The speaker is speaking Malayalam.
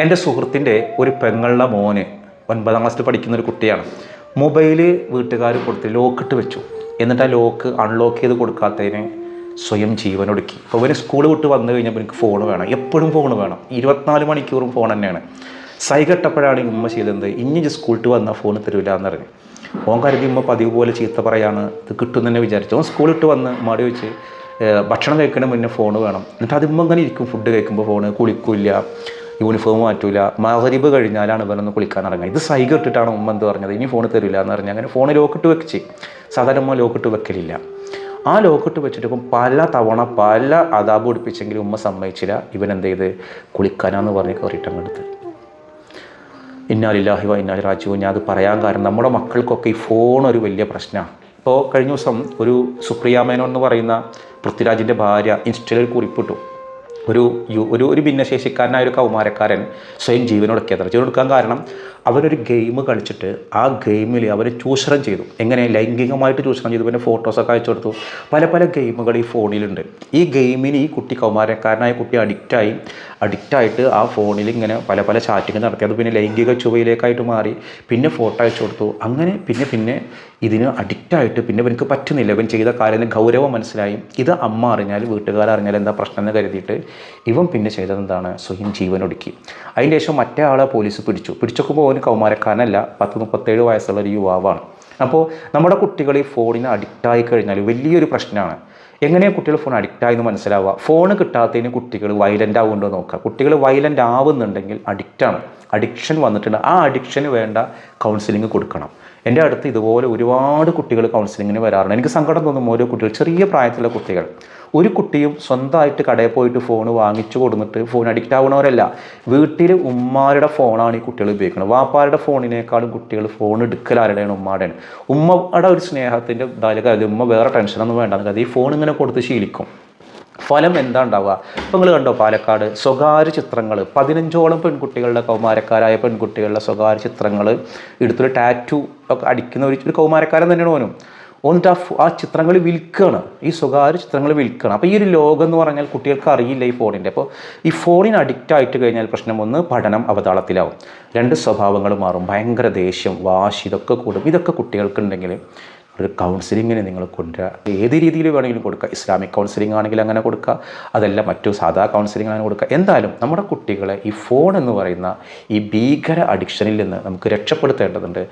എന്റെ സുഹൃത്തിന്റെ ഒരു പെങ്ങളുടെ മോന് ഒൻപതാം ക്ലാസ്സിൽ പഠിക്കുന്ന ഒരു കുട്ടിയാണ്. മൊബൈൽ വീട്ടുകാർ കൊടുത്ത് ലോക്കിട്ട് വെച്ചു. എന്നിട്ട് ആ ലോക്ക് അൺലോക്ക് ചെയ്ത് കൊടുക്കാത്തതിന് സ്വയം ജീവൻ ഒടുക്കി. അപ്പോൾ ഇവന് സ്കൂൾ വിട്ട് വന്നു കഴിഞ്ഞപ്പോൾ എനിക്ക് ഫോൺ വേണം. എപ്പോഴും ഫോൺ വേണം. ഇരുപത്തിനാല് മണിക്കൂറും ഫോൺ തന്നെയാണ്. സൈകെട്ടപ്പോഴാണ് ഉമ്മ ചെയ്തത് ഇനി സ്കൂളിൽ വന്നാൽ ഫോൺ തരില്ല എന്ന് പറഞ്ഞു. ഓൻ കരുതി ഉമ്മ പതിവ് പോലെ ചീത്ത പറയാണ്. ഇത് കിട്ടും തന്നെ വിചാരിച്ചു. ഓൻ സ്കൂളിട്ട് വന്ന് മാടി വെച്ച് ഭക്ഷണം കഴിക്കണ മുന്നേ ഫോൺ വേണം. എന്നിട്ട് അതിമ്മ അങ്ങനെ ഇരിക്കും. ഫുഡ് കഴിക്കുമ്പോൾ ഫോൺ കുളിക്കില്ല. യൂണിഫോം മാറ്റൂല. മഹരിബ് കഴിഞ്ഞാലാണ് ഇവനൊന്ന് കുളിക്കാൻ ഇറങ്ങുക ഇത് സൈഗ ഇട്ടിട്ടാണ് ഉമ്മ എന്ത് പറഞ്ഞത്? ഇനി ഫോൺ തരില്ല എന്ന് പറഞ്ഞ് അങ്ങനെ ഫോൺ ലോക്കിട്ട് വെച്ച്. സാധാരണ ഉമ്മ ലോക്കിട്ട് വെക്കലില്ല. ആ ലോക്കിട്ട് വെച്ചിട്ട് ഇപ്പം പല തവണ പല അതാപ് പിടിപ്പിച്ചെങ്കിലും ഉമ്മ സമ്മതിച്ചില്ല. ഇവൻ എന്ത് ചെയ്ത്? കുളിക്കാനാന്ന് പറഞ്ഞ് കയറിയിട്ട് അങ്ങെടുത്ത് ഇന്നാലില്ലാഹി വ ഇന്നാലി രാജു ഞാൻ അത് പറയാൻ കാരണം നമ്മുടെ മക്കൾക്കൊക്കെ ഈ ഫോൺ ഒരു വലിയ പ്രശ്നമാണ് ഇപ്പോൾ കഴിഞ്ഞ ദിവസം ഒരു സുപ്രിയ മേനോൻ എന്ന് പറയുന്ന പൃഥ്വിരാജിന്റെ ഭാര്യ ഇൻസ്റ്റയിൽ കുറിപ്പിട്ടു ഒരു ഒരു ഒരു ഭിന്നശേഷിക്കാരനായ ഒരു കൗമാരക്കാരൻ സ്വയം ജീവനൊടുക്കിയത് ജീവനൊടുക്കാൻ കാരണം അവരൊരു ഗെയിം കളിച്ചിട്ട് ആ ഗെയിമിൽ അവർ ചൂഷണം ചെയ്തു. എങ്ങനെ? ലൈംഗികമായിട്ട് ചൂഷണം ചെയ്തു. പിന്നെ ഫോട്ടോസൊക്കെ അയച്ചു കൊടുത്തു. പല പല ഗെയിമുകൾ ഈ ഫോണിലുണ്ട് ഈ ഗെയിമിന് ഈ കുട്ടി കൗമാരക്കാരനായ കുട്ടി അഡിക്റ്റായി അഡിക്റ്റായിട്ട് ആ ഫോണിൽ ഇങ്ങനെ പല പല ചാറ്റിങ് നടത്തി. അത് പിന്നെ ലൈംഗിക ചുവയിലേക്കായിട്ട് മാറി. പിന്നെ ഫോട്ടോ അയച്ചു കൊടുത്തു. അങ്ങനെ പിന്നെ പിന്നെ ഇതിന് അഡിക്റ്റായിട്ട് പിന്നെ ഇവനക്ക് പറ്റുന്നില്ല. ഇവൻ ചെയ്ത കാര്യത്തിന് ഗൗരവം മനസ്സിലായി. ഇത് അമ്മ അറിഞ്ഞാൽ വീട്ടുകാർ അറിഞ്ഞാൽ എന്താ പ്രശ്നം എന്ന് കരുതിയിട്ട് ഇവൻ പിന്നെ ചെയ്തത് എന്താണ്? സ്വയം ജീവൻ ഒടുക്കി. അതിന് ശേഷം മറ്റേ ആളെ പോലീസ് പിടിച്ചു. പിടിച്ചൊക്കുമ്പോൾ അവന് കൗമാരക്കാരനല്ല പത്ത് മുപ്പത്തേഴ് വയസ്സുള്ള ഒരു യുവാവാണ്. അപ്പോൾ നമ്മുടെ കുട്ടികൾ ഈ ഫോണിന് അഡിക്റ്റായി കഴിഞ്ഞാൽ വലിയൊരു പ്രശ്നമാണ്. എങ്ങനെയാണ് കുട്ടികൾ ഫോൺ അഡിക്റ്റായെന്ന് മനസ്സിലാവുക? ഫോൺ കിട്ടാത്തതിന് കുട്ടികൾ വയലന്റ് ആവുന്നുണ്ടോ നോക്കുക. കുട്ടികൾ വയലന്റ് ആവുന്നുണ്ടെങ്കിൽ അഡിക്റ്റാണ് അഡിക്ഷൻ വന്നിട്ടുണ്ട്. ആ അഡിക്ഷന് വേണ്ട കൗൺസിലിംഗ് കൊടുക്കണം. എന്റെ അടുത്ത് ഇതുപോലെ ഒരുപാട് കുട്ടികൾ കൗൺസിലിങ്ങിന് വരാറുണ്ട്. എനിക്ക് സങ്കടം തോന്നും ഓരോ കുട്ടികൾ ചെറിയ പ്രായത്തിലുള്ള കുട്ടികൾ. ഒരു കുട്ടിയും സ്വന്തമായിട്ട് കടയിൽ പോയിട്ട് ഫോൺ വാങ്ങിച്ചു കൊടുത്തിട്ട് ഫോൺ അഡിക്റ്റ് ആവുന്നവരല്ല വീട്ടിൽ ഉമ്മാരുടെ ഫോണാണ് ഈ കുട്ടികൾ ഉപയോഗിക്കുന്നത്. വാപ്പാരുടെ ഫോണിനേക്കാളും കുട്ടികൾ ഫോൺ എടുക്കലാരുടെയാണ് ഉമ്മാരുടെയാണ് ഉമ്മയുടെ ഒരു സ്നേഹത്തിന്റെ ഇതായാലും ഉമ്മ വേറെ ടെൻഷനൊന്നും വേണ്ടെന്ന് കാര്യം ഈ ഫോൺ ഇങ്ങനെ കൊടുത്ത് ശീലിക്കും. ഫലം എന്താ ഉണ്ടാവുക അപ്പം നിങ്ങൾ കണ്ടോ പാലക്കാട് സ്വകാര്യ ചിത്രങ്ങൾ പതിനഞ്ചോളം പെൺകുട്ടികളുടെ കൗമാരക്കാരായ പെൺകുട്ടികളുടെ സ്വകാര്യ ചിത്രങ്ങൾ എടുത്തൊരു ടാറ്റു ഒക്കെ അടിക്കുന്ന ഒരു ഒരു കൗമാരക്കാരൻ തന്നെയാണ് ഓനും. എന്നിട്ട് ആ ആ ചിത്രങ്ങൾ വിൽക്കുകയാണ് ഈ സ്വകാര്യ ചിത്രങ്ങൾ വിൽക്കുകയാണ് അപ്പോൾ ഈ ഒരു ലോകം എന്ന് പറഞ്ഞാൽ കുട്ടികൾക്ക് അറിയില്ല ഈ ഫോണിന്റെ. അപ്പോൾ ഈ ഫോണിന് അഡിക്റ്റ് ആയിട്ട് കഴിഞ്ഞാൽ പ്രശ്നം ഒന്ന് പഠനം അവതാളത്തിലാവും. രണ്ട് സ്വഭാവങ്ങൾ മാറും. ഭയങ്കര ദേഷ്യം വാശി ഇതൊക്കെ കൂടും. ഇതൊക്കെ കുട്ടികൾക്കുണ്ടെങ്കിൽ ഒരു കൗൺസിലിങ്ങിന് നിങ്ങൾ കൊണ്ടുവരിക ഏത് രീതിയിൽ വേണമെങ്കിലും കൊടുക്കുക ഇസ്ലാമിക് കൗൺസിലിംഗ് ആണെങ്കിൽ അങ്ങനെ കൊടുക്കുക അതല്ല മറ്റു സാധാ കൗൺസിലിംഗ് അങ്ങനെ കൊടുക്കുക എന്തായാലും നമ്മുടെ കുട്ടികളെ ഈ ഫോൺ എന്ന് പറയുന്ന ഈ ഭീകര അഡിക്ഷനിൽ നിന്ന് നമുക്ക് രക്ഷപ്പെടുത്തേണ്ടതുണ്ട്.